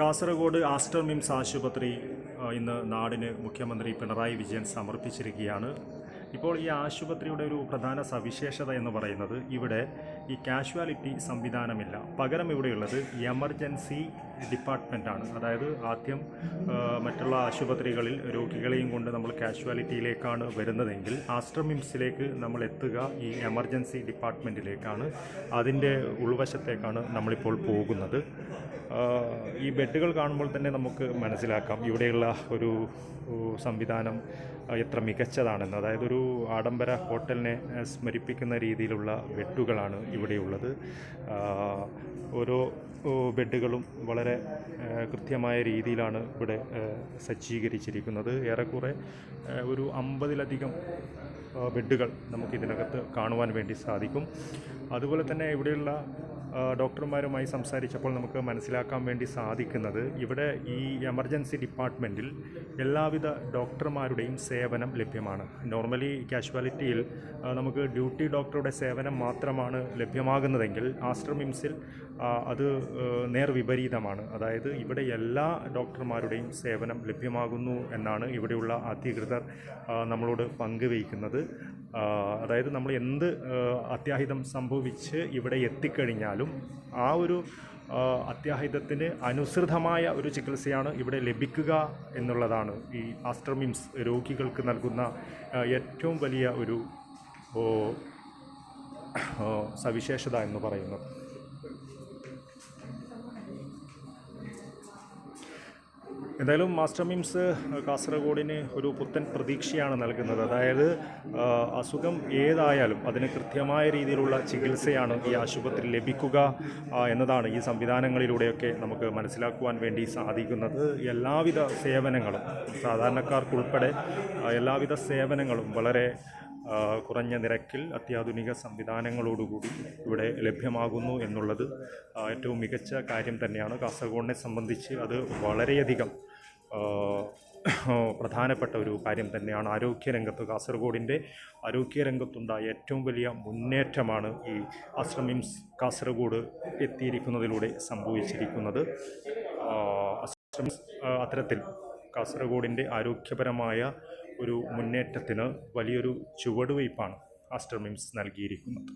Kasaragod Aster MIMS ആശുപത്രി ഇന്ന് നാടിന് മുഖ്യമന്ത്രി പിണറായി വിജയൻ സമർപ്പിച്ചിരിക്കുകയാണ്. ഇപ്പോൾ ഈ ആശുപത്രിയുടെ ഒരു പ്രധാന സവിശേഷത എന്ന് പറയുന്നത് ഇവിടെ ഈ കാഷ്വാലിറ്റി സംവിധാനമില്ല. പകരം ഇവിടെയുള്ളത് എമർജൻസി ഡിപ്പാർട്ട്മെന്റാണ് അതായത് ആദ്യം മറ്റുള്ള ആശുപത്രികളിൽ രോഗികളെയും കൊണ്ട് നമ്മൾ കാഷ്വാലിറ്റിയിലേക്കാണ് വരുന്നതെങ്കിൽ ആശ്രമിംസിലേക്ക് മിംസിലേക്ക് നമ്മൾ എത്തുക ഈ എമർജൻസി ഡിപ്പാർട്ട്മെന്റിലേക്കാണ് അതിന്റെ ഉൾവശത്തേക്കാണ് നമ്മളിപ്പോൾ പോകുന്നത്. ഈ ബെഡുകൾ കാണുമ്പോൾ തന്നെ നമുക്ക് മനസ്സിലാക്കാം ഇവിടെയുള്ള ഒരു സംവിധാനം എത്ര മികച്ചതാണെന്ന്. അതായത് ഒരു ആഡംബര ഹോട്ടലിനെ സ്മരിപ്പിക്കുന്ന രീതിയിലുള്ള ബെഡുകളാണ് ഇവിടെയുള്ളത്. ഓരോ ബെഡുകളും വളരെ ആ, കൃത്യമായ രീതിയിലാണ് ഇവിടെ സജ്ജീകരിച്ചിരിക്കുന്നത്. ഏറെക്കുറെ ഒരു അമ്പതിലധികം ബെഡുകൾ നമുക്ക് ഇതിനകത്ത് കാണുവാൻ വേണ്ടി സാധിക്കും. അതുപോലെ തന്നെ ഇവിടെയുള്ള ഡോക്ടർമാരുമായി സംസാരിച്ചപ്പോൾ നമുക്ക് മനസ്സിലാക്കാൻ വേണ്ടി സാധിക്കുന്നത് ഇവിടെ ഈ എമർജൻസി ഡിപ്പാർട്ട്മെന്റിൽ എല്ലാവിധ ഡോക്ടർമാരുടെയും സേവനം ലഭ്യമാണ്. നോർമലി കാഷ്വാലിറ്റിയിൽ നമുക്ക് ഡ്യൂട്ടി ഡോക്ടറുടെ സേവനം മാത്രമാണ് ലഭ്യമാകുന്നതെങ്കിൽ ആസ്ട്രമിംസിൽ മിംസിൽ അത് നേർവിപരീതമാണ് അതായത് ഇവിടെ എല്ലാ ഡോക്ടർമാരുടെയും സേവനം ലഭ്യമാകുന്നു എന്നാണ് ഇവിടെയുള്ള അധികൃതർ നമ്മളോട് പങ്കുവയ്ക്കുന്നത്. അതായത് നമ്മൾ എന്ത് അത്യാഹിതം സംഭവിച്ച് ഇവിടെ എത്തിക്കഴിഞ്ഞാലും ആ ഒരു അത്യാഹിതത്തിന് അനുസൃതമായ ഒരു ചികിത്സയാണ് ഇവിടെ ലഭിക്കുക എന്നുള്ളതാണ് ഈ ആസ്ട്രമിംസ് രോഗികൾക്ക് നൽകുന്ന ഏറ്റവും വലിയ ഒരു സവിശേഷത എന്ന് പറയുന്നത്. എന്തായാലും മാസ്റ്റർ മിംസ് കാസർഗോഡിന് ഒരു പുത്തൻ പ്രതീക്ഷയാണ് നൽകുന്നത്. അതായത് അസുഖം ഏതായാലും അതിന് കൃത്യമായ രീതിയിലുള്ള ചികിത്സയാണ് ഈ ആശുപത്രി ലഭിക്കുക എന്നതാണ് ഈ സംവിധാനങ്ങളിലൂടെയൊക്കെ നമുക്ക് മനസ്സിലാക്കുവാൻ വേണ്ടി സാധിക്കുന്നത്. എല്ലാവിധ സേവനങ്ങളും സാധാരണക്കാർക്കുൾപ്പെടെ എല്ലാവിധ സേവനങ്ങളും വളരെ കുറഞ്ഞ നിരക്കിൽ അത്യാധുനിക സംവിധാനങ്ങളോടുകൂടി ഇവിടെ ലഭ്യമാകുന്നു എന്നുള്ളത് ഏറ്റവും മികച്ച കാര്യം തന്നെയാണ്. കാസർഗോഡിനെ സംബന്ധിച്ച് അത് വളരെയധികം പ്രധാനപ്പെട്ട ഒരു കാര്യം തന്നെയാണ്. ആരോഗ്യരംഗത്ത് കാസർഗോഡിന്റെ ആരോഗ്യരംഗത്തുണ്ടായ ഏറ്റവും വലിയ മുന്നേറ്റമാണ് ഈ ആശ്രമിംസ് കാസർഗോഡ് എത്തിയിരിക്കുന്നതിലൂടെ സംഭവിച്ചിരിക്കുന്നത്. അത്തരത്തിൽ കാസർഗോഡിന്റെ ആരോഗ്യപരമായ ഒരു മുന്നേറ്റത്തിന് വലിയൊരു ചുവടുവയ്പ്പാണ് ആസ്റ്റർ മിംസ് നൽകിയിരിക്കുന്നത്.